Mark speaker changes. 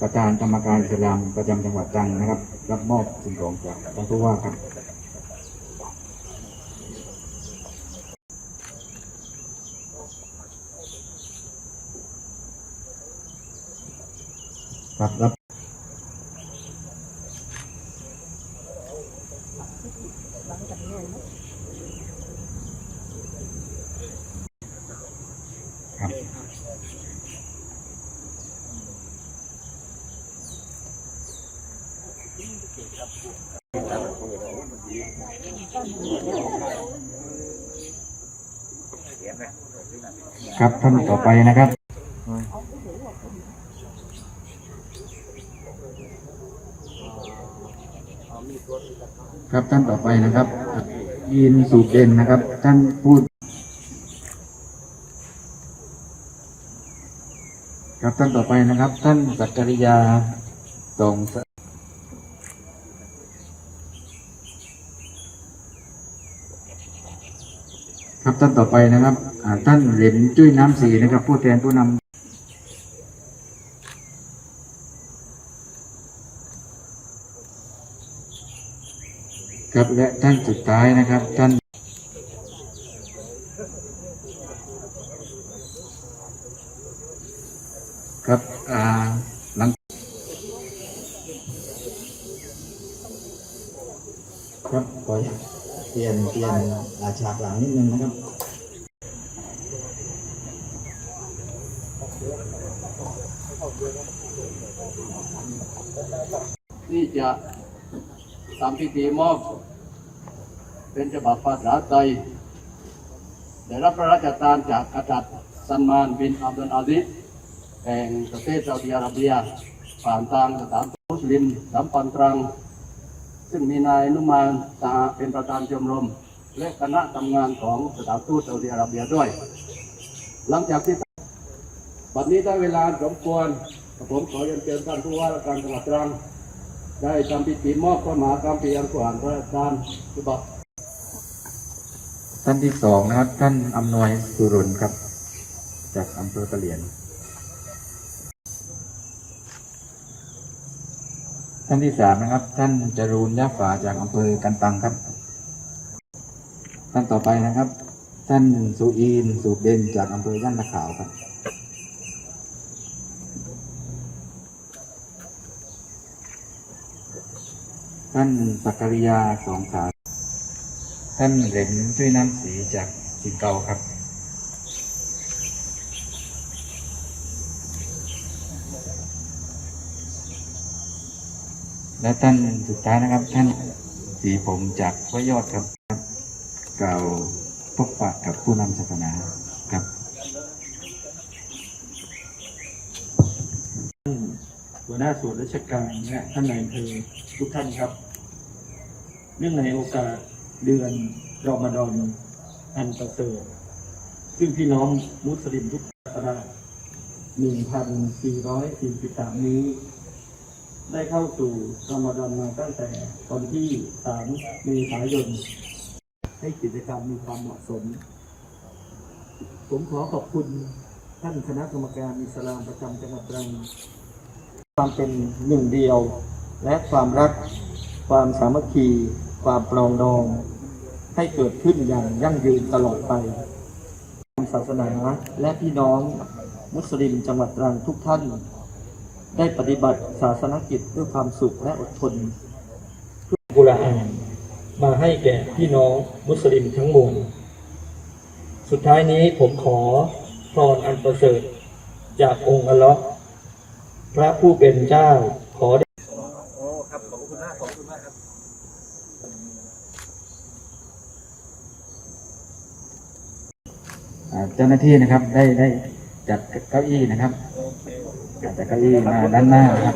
Speaker 1: ประธานกรรมการอิสลามประจำจังหวัดตรังนะครับ รับมอบสิ่งของจากท่านผู้ว่าครับครับรับครับ ครับท่านต่อไปนะครับครับท่านต่อไปนะครับยินสูเด่นนะครับ ท่านพูด ครับท่านต่อไปนะครับ ท่านสักกริยาสง ครับท่านต่อไปนะครับท่านเหรียญจุ้ยน้ำสีนะครับ ผู้แทนผู้นำครับและท่านสุดท้ายนะครับท่านครับอ่าหลังครับขอเป ลี่ยนเปลี่ยนอ่าฉากหลังนิดนึงนะครับ
Speaker 2: ที่จะทำพิธีมอบ เป็นฉบับภาษาไทยได้รับพระราชทานจากกษัตริย์ซันมานบินอับดุลอาซิสแห่งประเทศซาอุดิอาระเบีย ผ่านทางสถานทูตมุสลิมสัมพันธ์ตรัง ซึ่งมีนายนุมานสหเป็นประธานชมรม และคณะทำงานของสถานทูตซาอุดิอาระเบียด้วย หลังจากที่บัดนี้ได้เวลาสมควรผมขอเรียนเชิญท่านผู้ว่าราชการจังหวัดตรังได้ทำพิธีมอบพระมหากรรมปีอันกวานพระราชทานฉบับ
Speaker 1: ท่านที่สองนะครับ ท่านอำนวยสุรุนครับ จากอำเภอกะเหลียน ท่านที่สามนะครับ ท่านจรูนยาฝาจากอำเภอกันตังครับ ท่านต่อไปนะครับ ท่านสุอีนสูบเด่นจากอำเภอย่านตะขาวครับท่านสักริยาสองขา ท่านเหรนช่วยน้ำสีจากสีเกาครับ และท่านสุดท้ายนะครับ ท่านสีผมจากพระยอดครับกล่าวพบปะกับผู้นำศาสนาครับ
Speaker 3: หัวหน้าส่วนราชการและท่านนายอำเภอทุกท่านครับเนื่องในโอกาสเดือนรอมฎอนอันประเสริฐซึ่งพี่น้องมุสลิมทุกศาสนา1,443 นี้ ได้เข้าสู่รอมฎอนมาตั้งแต่วันที่ 3 เมษายน ให้กิจกรรมมีความเหมาะสม ผมขอขอบคุณท่านคณะกรรมการอิสลามประจำจังหวัดตรังความเป็นหนึ่งเดียว และความรัก ความสามัคคี ความปรองดอง ให้เกิดขึ้นอย่างยั่งยืนตลอดไปศาสนาและพี่น้องมุสลิมจังหวัดตรังทุกท่าน ได้ปฏิบัติศาสนกิจด้วยความสุขและอดทนกุรอานมาให้แก่พี่น้องมุสลิมทั้งมวลสุดท้ายนี้ผมขอพรอันประเสริฐจากองค์อัลเลอฮ์พระผู้เป็นเจ้าขอได้
Speaker 1: อ่าเจ้าหน้าที่นะครับได้ได้จัดเก้าอี้นะครับ จัดเก้าอี้มาด้านหน้าครับ